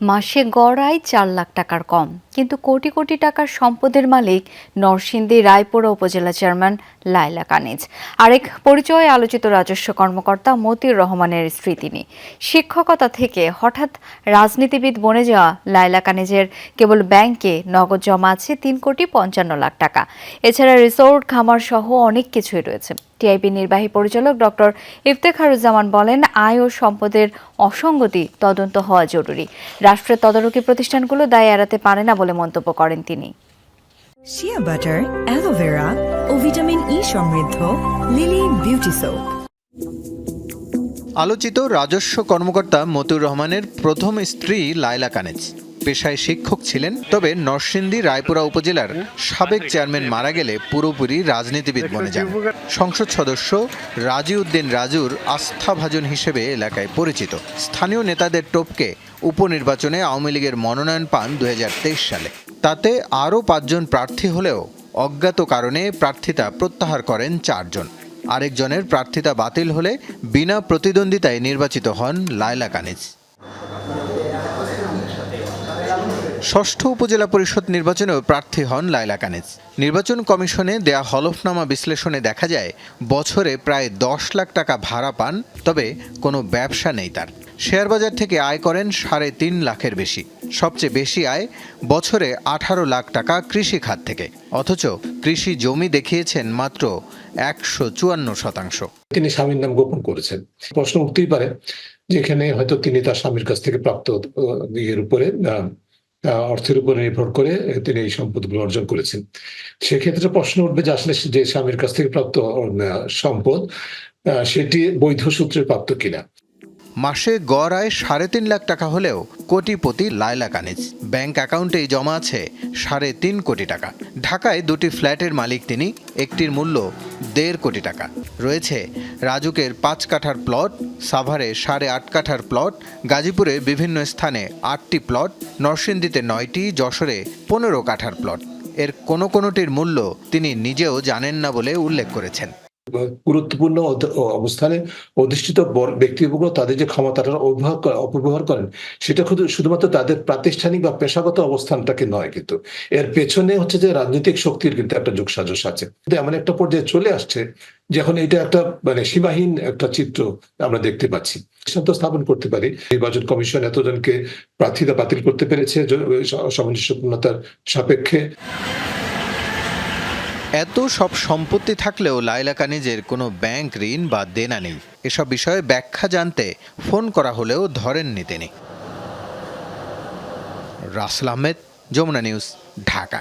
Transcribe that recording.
মাসে গড়ায় চার লাখ টাকার কম। কিন্তু কোটি কোটি টাকার সম্পদের মালিক নরসিংদী, রায়পুরা উপজেলা চেয়ারম্যান লায়লা কানিজ। আরেক পরিচয়ে আলোচিত রাজস্ব কর্মকর্তা মতিউর রহমানের স্ত্রী তিনি। শিক্ষকতা থেকে হঠাৎ রাজনীতিবিদ বনে যাওয়া লায়লা কানিজের কেবল ব্যাংকে নগদ জমা আছে তিন কোটি পঞ্চান্ন লাখ টাকা। এছাড়া রিসোর্ট, খামার সহ অনেক কিছুই রয়েছে। টিআইবি নির্বাহী পরিচালক ডক্টর ইফতেখারুজ্জামান বলেন, আয় ও সম্পদের অসঙ্গতি তদন্ত হওয়া জরুরি। রাষ্ট্রের তদারকি প্রতিষ্ঠানগুলো দায় এড়াতে পারে না বলে মন্তব্য করেন তিনি। শিয়া বাটার অ্যালোভেরা ও ভিটামিন ই সমৃদ্ধ লিলি বিউটি সোপ। আলোচিত রাজস্ব কর্মকর্তা মতুর রহমানের প্রথম স্ত্রী লায়লা কানেজ। পেশায় শিক্ষক ছিলেন, তবে নরসিংদী রায়পুরা উপজেলার সাবেক চেয়ারম্যান মারা গেলে পুরোপুরি রাজনীতিবিদ বনে যান। সংসদ সদস্য রাজিউদ্দিন রাজুর আস্থাভাজন হিসেবে এলাকায় পরিচিত। স্থানীয় নেতাদের টোপকে উপনির্বাচনে আওয়ামী লীগের মনোনয়ন পান দু হাজার তেইশ সালে। তাতে আরও পাঁচজন প্রার্থী হলেও অজ্ঞাত কারণে প্রার্থিতা প্রত্যাহার করেন চারজন। আরেকজনের প্রার্থিতা বাতিল হলে বিনা প্রতিদ্বন্দ্বিতায় নির্বাচিত হন লায়লা কানিজ। ষষ্ঠ উপজেলা পরিষদ নির্বাচনেও প্রার্থী হন লায়লা কানিজ। নির্বাচন কমিশনে দেয়া হলফনামা বিশ্লেষণে দেখা যায়, বছরে প্রায় দশ লাখ টাকা ভাড়া পান, তবে কোনো ব্যবসা নেই তার। শেয়ার বাজার থেকে আয় করেন সাড়ে তিন লাখের বেশি। সবচেয়ে বেশি আয় বছরে আঠারো লাখ টাকা কৃষি খাত থেকে। অথচ কৃষি জমি দেখিয়েছেন মাত্র একশো চুয়ান্ন শতাংশ। তিনি স্বামীর নাম গোপন করেছেন। প্রশ্ন উঠতেই পারে, যেখানে হয়তো তিনি তার স্বামীর কাছ থেকে প্রাপ্ত ইয়ের উপরে অর্থের উপর নির্ভর করে তিনি এই সম্পদগুলো অর্জন করেছেন। সেক্ষেত্রে প্রশ্ন উঠবে যে আসলে যে স্বামীর কাছ থেকে প্রাপ্ত সম্পদ সেটি বৈধ সূত্রে প্রাপ্ত কিনা। মাসে গড় আয় সাড়ে তিন লাখ টাকা হলেও কোটিপতি লায়লা কানিজ। ব্যাংক অ্যাকাউন্টেই জমা আছে সাড়ে তিন কোটি টাকা। ঢাকায় দুটি ফ্ল্যাটের মালিক তিনি, একটির মূল্য দেড় কোটি টাকা। রয়েছে রাজুকের পাঁচ কাঠার প্লট, সাভারে সাড়ে আট কাঠার প্লট, গাজীপুরে বিভিন্ন স্থানে আটটি প্লট, নরসিংদীতে নয়টি, যশোরে পনেরো কাঠার প্লট। এর কোনো কোনোটির মূল্য তিনি নিজেও জানেন না বলে উল্লেখ করেছেন। গুরুত্বপূর্ণ অবস্থানে অধিষ্ঠিত ব্যক্তিবর্গ তাদের যে ক্ষমতাটা অপব্যবহার করেন, সেটা শুধু- শুধুমাত্র তাদের প্রাতিষ্ঠানিক বা পেশাগত অবস্থানটাকে নয় কিন্তু। এর পেছনে হচ্ছে যে রাজনৈতিক শক্তির কিন্তু একটা যোগসাজশ আছে। কিন্তু এমন একটা পর্যায়ে চলে আসছে যখন এটা একটা মানে সীমাহীন একটা চিত্র আমরা দেখতে পাচ্ছি। সিদ্ধান্ত স্থাপন করতে পারি। নির্বাচন কমিশন এতজনকে প্রার্থিতা বাতিল করতে পেরেছে সামঞ্জস্যপূর্ণতার সাপেক্ষে। এত সব সম্পত্তি থাকলেও লাইলা কানিজের কোনো ব্যাংক ঋণ বা দেনা নেই। এসব বিষয়ে ব্যাখ্যা জানতে ফোন করা হলেও ধরেননি তিনি। রাসেল আহমেদ, যমুনা নিউজ, ঢাকা।